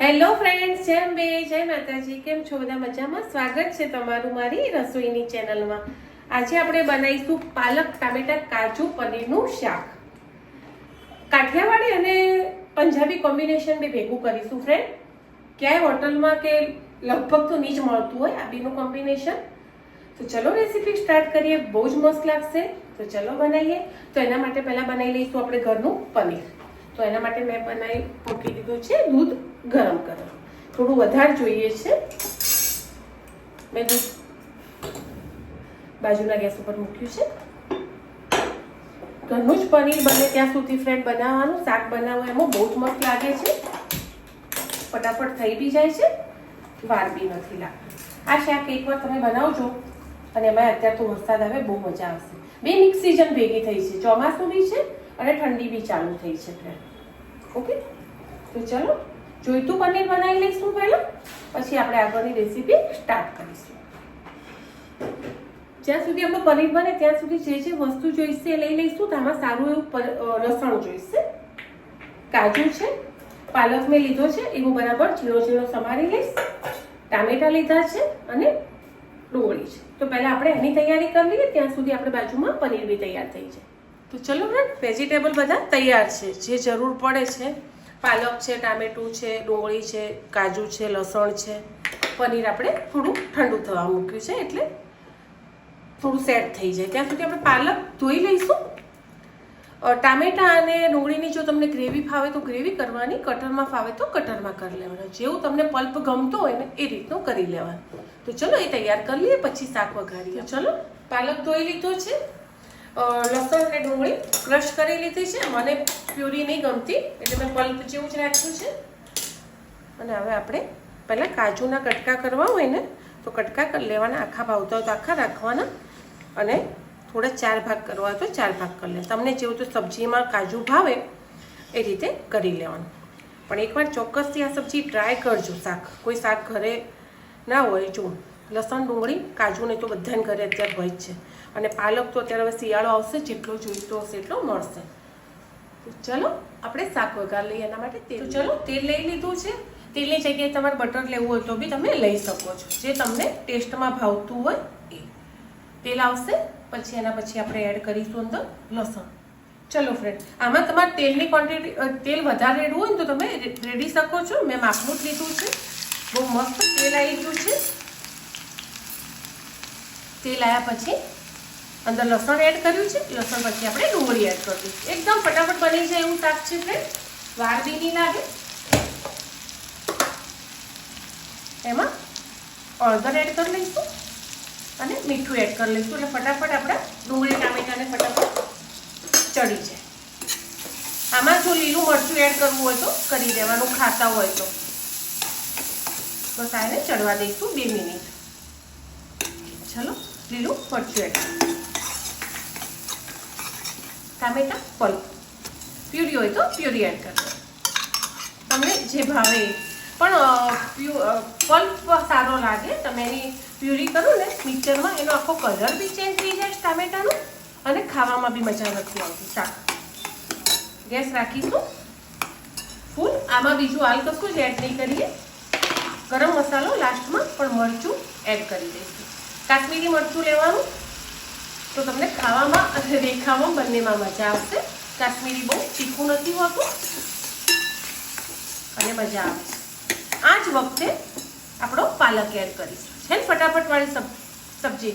Hello friends જેમ બે જય માતાજી. કેમ છો બધા મજામાં? સ્વાગત છે તમારું મારી રસોઈની ચેનલમાં આજે આપણે બનાવીશું પાલક ટામેટા કાજુ પનીરનું શાક. કાઠિયાવાડી અને પંજાબી કોમ્બિનેશન બી ભેગું કરીશું ફ્રેન્ડ ક્યાંય હોટલમાં કે લગભગ તો જ મળતું હોય આ બેનું કોમ્બિનેશન તો ચલો રેસીપી સ્ટાર્ટ કરીએ. બહુ જ મસ્ત લાગશે. તો ચલો બનાવીએ. તો એના માટે પહેલાં બનાવી લઈશું આપણે ઘરનું પનીર. તો એના માટે મેં બનાવી મૂકી દીધું છે દૂધ. ગરમ કરવા થોડું વધારે જોઈએ છે. મેં દૂધ બાજુના ગેસ ઉપર મૂક્યું છે. ઘરનું જ પનીર બને ત્યાં સુધી ફ્રેન્ડ બનાવવાનું. શાક બનાવવું એમાં બહુ જ મસ્ત લાગે છે. ફટાફટ થઈ બી જાય છે. વાર બી નથી લાગતી. આ શાક એકવાર તમે બનાવજો અને એમાં અત્યારે તો વરસાદ આવે, બહુ મજા આવશે. બે મિક્સ સિઝન ભેગી થઈ છે. ચોમાસું બી છે અને ઠંડી બી ચાલુ થઈ છે ફ્રેન્ડ ઓકે તો ચલો. જોઈતું પનીર બનાવી લઈશું પહેલાં. પછી આપણે આગળની રેસીપી સ્ટાર્ટ કરીશું. જ્યાં સુધી આપણું પનીર બને ત્યાં સુધી જે જે વસ્તુ જોઈશે એ લઈ લઈશું. તો આમાં સારું એવું લસણ જોઈશે. કાજુ છે, પાલક મેં લીધો છે, એ બરાબર ઝીણો ઝીણો સમારી લઈશ. ટામેટા લીધા છે અને ડુંગળી છે. તો પહેલાં આપણે એની તૈયારી કરી લઈએ, ત્યાં સુધી આપણે બાજુમાં પનીર બી તૈયાર થઈ જાય. તો ચલો વેજીટેબલ બધા તૈયાર છે. જે જરૂર પડે છે. પાલક છે, ટામેટું છે, ડુંગળી છે, કાજુ છે, લસણ છે. પનીર આપણે થોડું ઠંડુ થવા મૂક્યું છે એટલે થોડું સેટ થઈ જાય. ત્યાં સુધી આપણે પાલક ધોઈ લઈશું. ટામેટા અને ડુંગળીની જો તમને ગ્રેવી ફાવે તો ગ્રેવી કરવાની કટરમાં ફાવે તો કટરમાં કરી લેવાનું. જેવું તમને પલ્પ ગમતો હોય ને, એ રીતનું કરી લેવાનું. તો ચલો એ તૈયાર કરી લઈએ, પછી શાક વઘારીએ. ચલો, પાલક ધોઈ લીધો છે. લસણ અને ડુંગળી ક્રશ કરી લીધી છે. મને પ્યુરી નહીં ગમતી, એટલે મેં પલ્પ જેવું જ રાખ્યું છે. અને હવે આપણે પહેલાં કાજુના કટકા કરવા હોય ને, તો કટકા કરી લેવાના આખા ભાવતા તો આખા રાખવાના અને થોડા ચાર ભાગ કરવા તો ચાર ભાગ કરી લે. તમને જેવું તો સબ્જીમાં કાજુ ભાવે એ રીતે કરી લેવાનું. પણ એકવાર ચોક્કસથી આ સબ્જી ટ્રાય કરજો શાક. કોઈ શાક ઘરે ના હોય જો લસણ ડુંગળી કાજુ ને તો બધાને ઘરે અત્યારે હોય જ છે. અને પાલક તો અત્યારે હવે શિયાળો આવશે જેટલો જોઈતો હશે એટલો મળશે. તો ચલો આપણે શાક વઘાર લઈએ એના માટે. તેલ ચલો તેલ લઈ લીધું છે. તેલની જગ્યાએ તમારે બટર લેવું હોય તો બી તમે લઈ શકો છો. જે તમને ટેસ્ટમાં ભાવતું હોય એ. તેલ આવશે પછી એના પછી આપણે એડ કરીશું અંદર લસણ. ચલો ફ્રેન્ડ આમાં તમારે તેલની ક્વોન્ટિટી તેલ વધારે રેડવું હોય ને તો તમે રેડી શકો છો. મેં માપનું જ લીધું છે. બહુ મસ્ત તેલ આવી ગયું છે. તેલ આવ્યા પછી અંદર લસણ એડ કર્યું છે. લસણ પછી આપણે ડુંગળી એડ કરી એકદમ ફટાફટ બની જાય એવું શાક છે ફ્રેન્ડ વાર બી નહીં લાગે. એમાં હળદર એડ કરી લઈશું અને મીઠું એડ કરી લઈશું. એટલે ફટાફટ આપણે ડુંગળી, ટામેટાને ફટાફટ ચડી જાય. આમાં જો લીલું મરચું એડ કરવું હોય તો કરી દેવાનું, ખાતા હોય તો. બસ આને ચડવા દઈશું બે મિનિટ. ચલો. લીલું મરચું એડ. ટામેટા પલ્પ પ્યુરી હોય તો પ્યુરી એડ કરજો તમને જે ભાવે. પણ પલ્પ સારો લાગે, તમે એની પ્યુરી કરો ને, મિક્સરમાં એનો આખો કલર બી ચેન્જ થઈ જાય ટામેટાનો, અને ખાવામાં બી મજા નથી આવતી. શાક ગેસ રાખીશું. ફૂલ. આમાં બીજું હાલ કશું જ એડ નહીં કરીએ. ગરમ મસાલો લાસ્ટમાં પણ મરચું એડ કરી દઈશું. કાશ્મીરી મરચું લેવાનું. તો તમને ખાવામાં અને દેખાવામાં બંનેમાં મજા આવશે. કાશ્મીરી બહુ તીખું નથી હોતું. અને મજા આવે છે. આ જ વખતે આપણો પાલક એડ કરીશું. છે ને ફટાફટવાળી સબ, સબ્જી.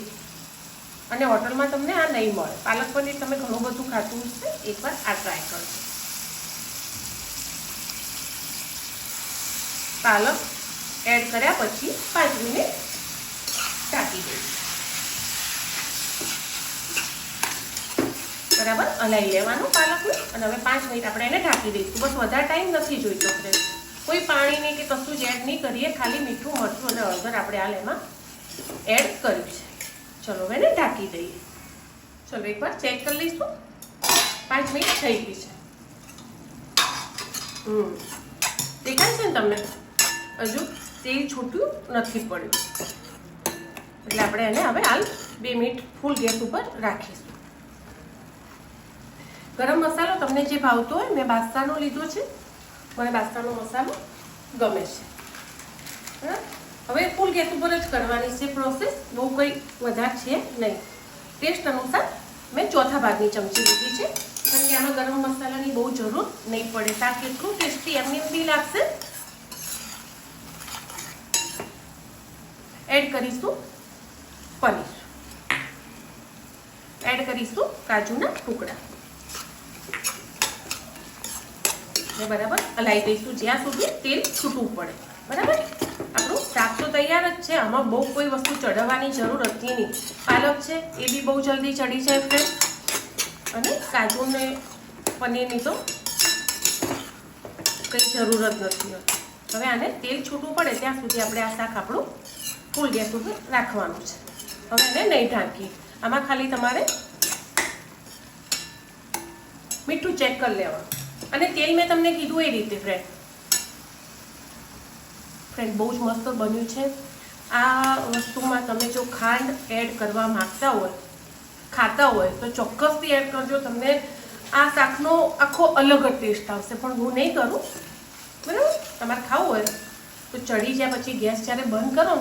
અને હોટલમાં તમને આ નહીં મળે. પાલક પનીર તમે ઘણું બધું ખાતું હશે. એકવાર આ ટ્રાય કરજો. પાલક એડ કર્યા પછી પાંચ મિનિટ ઢાંકી દઈશું બરાબર? હલાવી લેવાનું પાલકને. અને હવે પાંચ મિનિટ આપણે એને ઢાંકી દઈશું. બસ વધારે ટાઈમ નથી જોઈતો ફ્રેન્ડ કોઈ પાણીને કે કશું જ એડ નહીં કરીએ, ખાલી મીઠું, મરચું અને હળદર આપણે હાલ એમાં એડ કર્યું છે. ચલો હવે એને ઢાંકી દઈએ. ચલો એકવાર ચેક કરી લઈશું. પાંચ મિનિટ થઈ ગઈ છે. હમ. દેખાય છે ને તમને? હજુ તેલ છૂટ્યું નથી પડ્યું. એટલે આપણે એને હવે હાલ બે મિનિટ ફૂલ ગેસ ઉપર રાખીશું. ગરમ મસાલો તમને જે ભાવતો હોય, મેં બાસ્તાનો લીધો છે. મને બાસ્તાનો મસાલો ગમે છે? હવે ફૂલ ગેસ ઉપર જ કરવાની છે પ્રોસેસ. બહુ કંઈ વધારે છે નહીં. ટેસ્ટ અનુસાર મેં ચોથા ભાગની ચમચી લીધી છે. કારણ કે આમાં ગરમ મસાલાની બહુ જરૂર નહીં પડે. શાક એટલું ટેસ્ટી એમની એમ બી લાગશે. એડ કરીશું પનીર. એડ કરીશું કાજુના ટુકડા. ને બરાબર? હલાવી દઈશું. જ્યાં સુધી તેલ છૂટવું પડે. બરાબર? આપણું શાક તો તૈયાર જ છે. આમાં બહુ કોઈ વસ્તુ ચડાવવાની જરૂર હતી નહીં. પાલક છે, એ બી બહુ જલ્દી ચડી જાય ફ્રેન્ડ અને કાજુ ને પનીરની તો કંઈ જરૂર જ નથી હવે આને તેલ છૂટવું પડે, ત્યાં સુધી આપણે આ શાક આપણું ફૂલ ગેસ ઉપર રાખવાનું છે. હવે એને નહીં ઢાંકીએ. આમાં ખાલી તમારે મીઠું ચેક કરી લેવાનું. અને તેલ મેં તમને કીધું એ રીતે ફ્રેન્ડ ફ્રેન્ડ બહુ જ મસ્ત બન્યું છે. આ વસ્તુમાં તમે જો ખાંડ એડ કરવા માંગતા હોય, ખાતા હોય, તો ચોક્કસથી એડ કરજો. તમને આ શાકનો આખો અલગ જ ટેસ્ટ આવશે. પણ હું નહીં કરું. બરાબર? તમારે ખાવું હોય, તો ચડી જાય પછી ગેસ જ્યારે બંધ કરો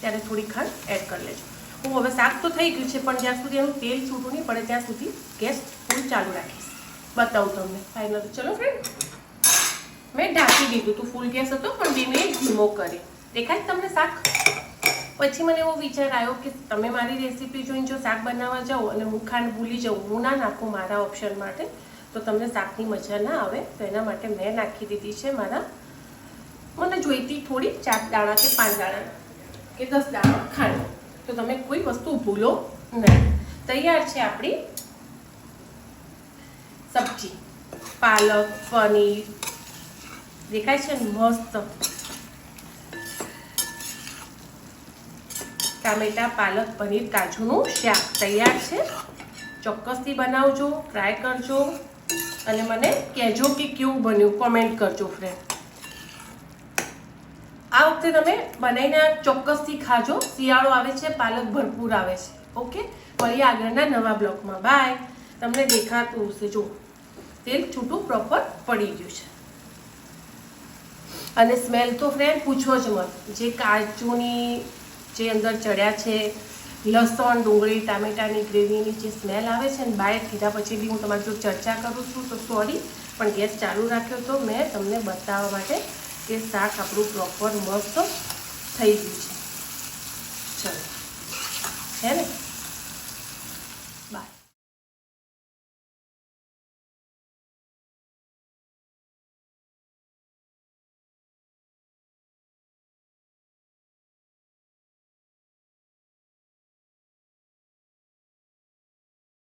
ત્યારે થોડી ખાંડ એડ કરી લેજો. હું હવે શાક તો થઈ ગયું છે, પણ જ્યાં સુધી એનું તેલ છૂટું નહીં પડે, ત્યાં સુધી ગેસ ફૂલ ચાલુ રાખીશ. બતાવું તમને ફાઇનલ ચલો ફ્રેન્ડ મેં ઢાંકી દીધું તું ફૂલ ગેસ હતો, પણ બે મિનિટ ધીમો કરી દેખાય તમને શાક? પછી મને એવો વિચાર આવ્યો કે તમે મારી રેસીપી જોઈને જો શાક બનાવવા જાઓ અને હું ખાંડ ભૂલી જાઉં, હું ના નાખું મારા ઓપ્શન માટે, તો તમને શાકની મજા ના આવે. તો એના માટે મેં નાખી દીધી છે મારા, મને જોઈતી થોડી ચાર દાણા કે પાંચ દાણા કે દસ દાણા ખાંડ. તો તમે કોઈ વસ્તુ ભૂલો નહીં. તૈયાર છે આપણી સબ્જી, પાલક, પનીર, દેખાય છે ને મસ્ત. ટામેટા, પાલક, પનીર, કાજુનું શાક તૈયાર છે. ચોક્કસથી બનાવજો ટ્રાય કરજો અને મને કહેજો કે કેવું બન્યું કોમેન્ટ કરજો ફ્રેન્ડ આ વખતે તમે બનાવીને ચોક્કસથી ખાજો. શિયાળો આવે છે, પાલક ભરપૂર આવે છે. ઓકે મળીએ આગળના નવા બ્લોગમાં. બાય તમને દેખાતું હશે. જો, તેલ છૂટું પ્રોપર પડી ગયું છે. અને સ્મેલ તો ફ્રેન્ડ પૂછો જ મત. જે કાજુની જે અંદર ચડ્યા છે, લસણ, ડુંગળી, ટામેટાની ગ્રેવીની જે સ્મેલ આવે છે ને બાય કીધા પછી બી હું તમારી જો ચર્ચા કરું છું, તો સોરી પણ ગેસ ચાલુ રાખ્યો તો મેં તમને બતાવવા માટે કે શાક આપણું પ્રોપર મસ્ત થઈ ગયું છે. ચલો. હે ને?